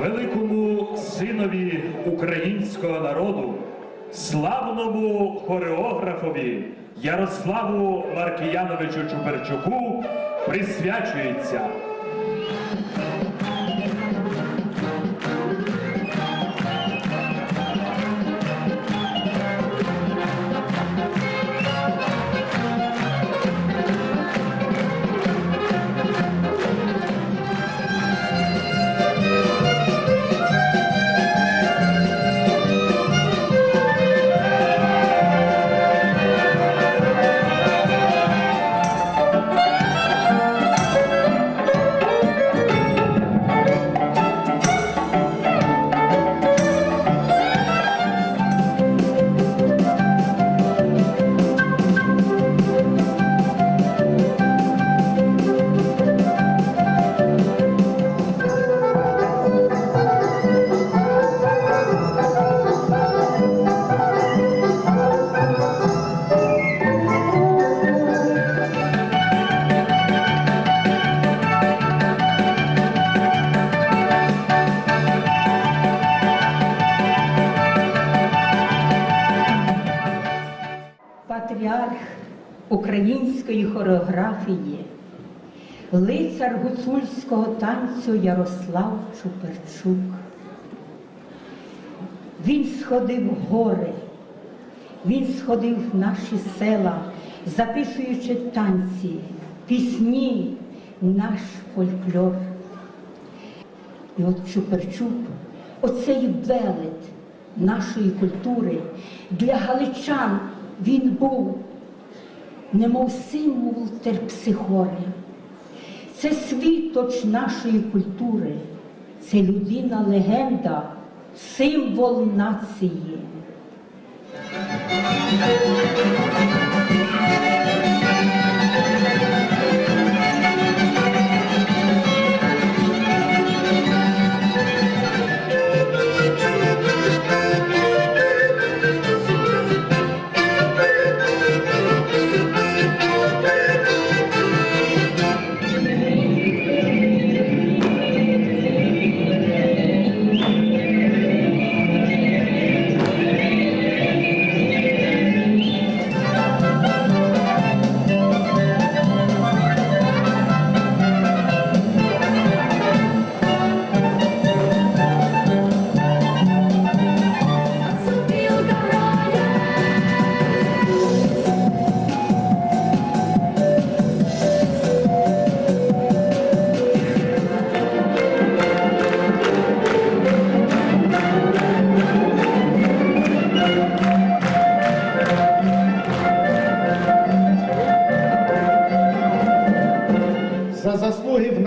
великому синові українського народу, славному хореографові Ярославу Маркіяновичу Чуперчуку присвячується. Патріарх української хореографії, лицар гуцульського танцю Ярослав Чуперчук. Він сходив в гори, він сходив в наші села, записуючи танці, пісні, наш фольклор. І от Чуперчук, оцей велет нашої культури, для галичан він був, немов символ терпсихори. Це світоч нашої культури, це людина легенда, символ нації.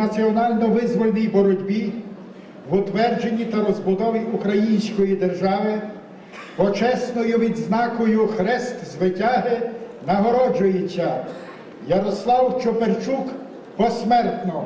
Національно-визвольній боротьбі, в утвердженні та розбудові української держави, почесною відзнакою Хрест звитяги нагороджується Ярослав Чоперчук посмертно.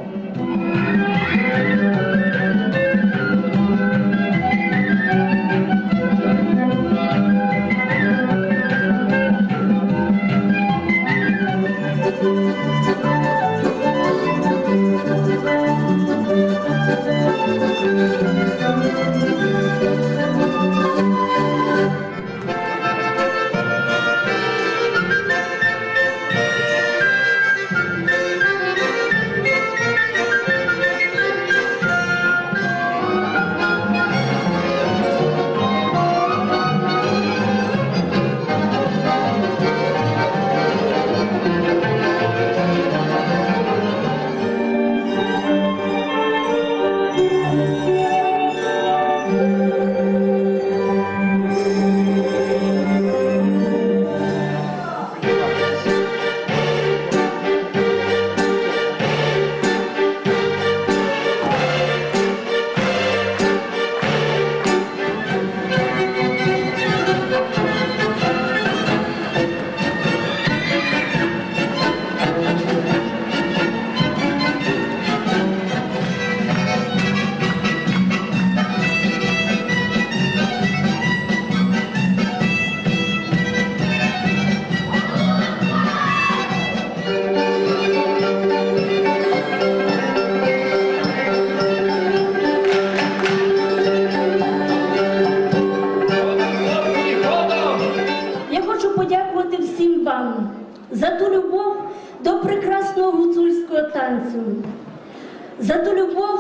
За ту любов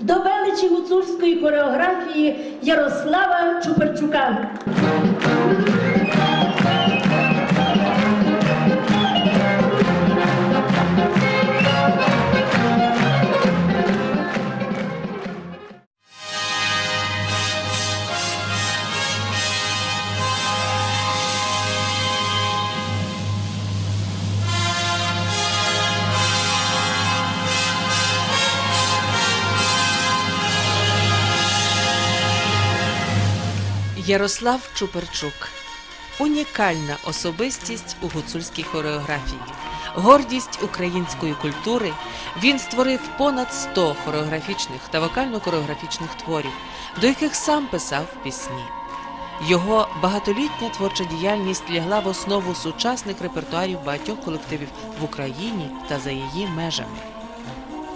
до величі гуцульської хореографії Ярослава Чуперчука. Ярослав Чуперчук унікальна особистість у гуцульській хореографії, гордість української культури. Він створив понад 100 хореографічних та вокально-хореографічних творів, до яких сам писав пісні. Його багатолітня творча діяльність лягла в основу сучасних репертуарів багатьох колективів в Україні та за її межами.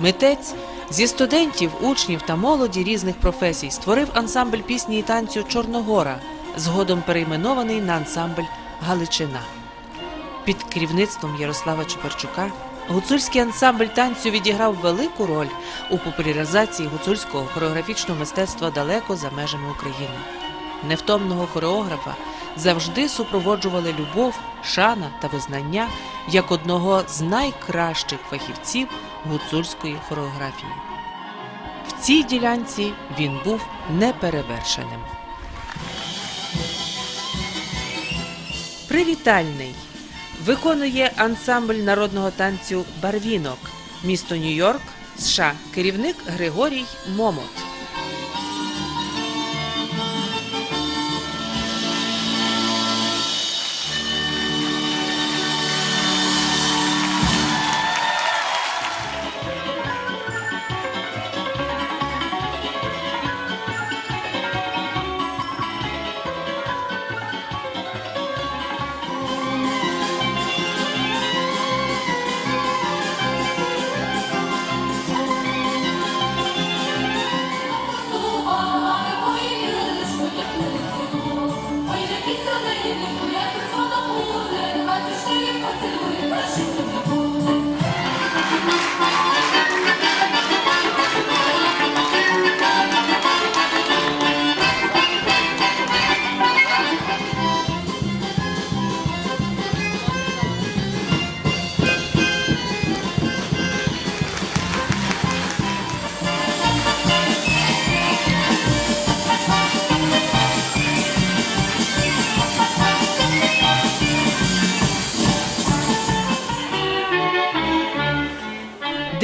Митець зі студентів, учнів та молоді різних професій створив ансамбль пісні і танцю Чорногора, згодом перейменований на ансамбль Галичина. Під керівництвом Ярослава Чуперчука гуцульський ансамбль танцю відіграв велику роль у популяризації гуцульського хореографічного мистецтва далеко за межами України. Невтомного хореографа завжди супроводжували любов, шана та визнання як одного з найкращих фахівців гуцульської хореографії. В цій ділянці він був неперевершеним. Привітальний виконує ансамбль народного танцю Барвінок, місто Нью-Йорк, США. Керівник Григорій Момот.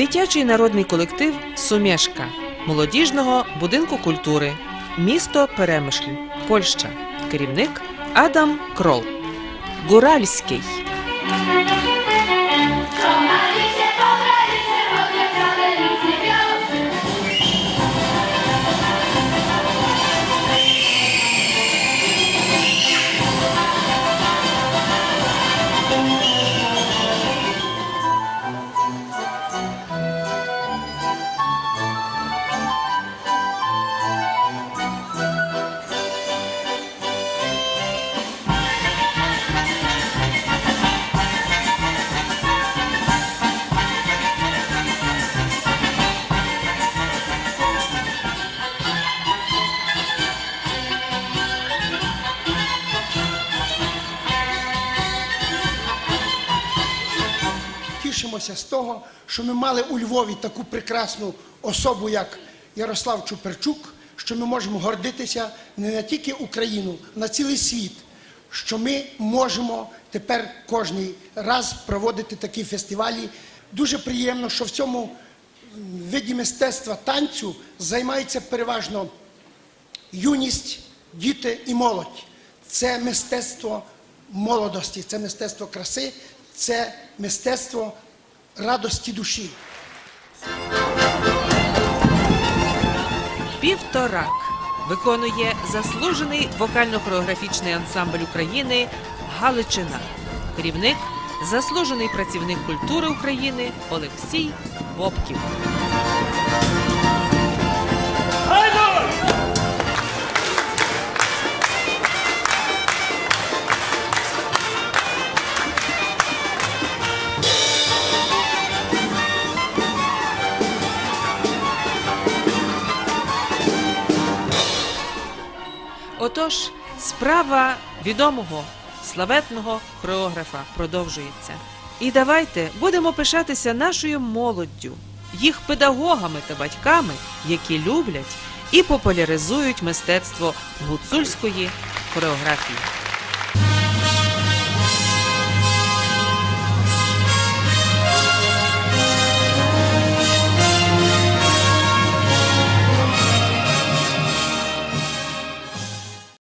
Дитячий народний колектив Сумєшка молодіжного будинку культури, місто Перемишль, Польща. Керівник Адам Крол. Гуральський. Тішимося з того, що ми мали у Львові таку прекрасну особу, як Ярослав Чуперчук, що ми можемо гордитися не на тільки Україну, а на цілий світ, що ми можемо тепер кожний раз проводити такі фестивалі. Дуже приємно, що в цьому виді мистецтва танцю займається переважно юність, діти і молодь. Це мистецтво молодості, це мистецтво краси, це мистецтво радості душі. Півторак виконує заслужений вокально-хореографічний ансамбль України Галичина. Керівник заслужений працівник культури України Олексій Бобків. Отож, справа відомого славетного хореографа продовжується. І давайте будемо пишатися нашою молоддю, їх педагогами та батьками, які люблять і популяризують мистецтво гуцульської хореографії.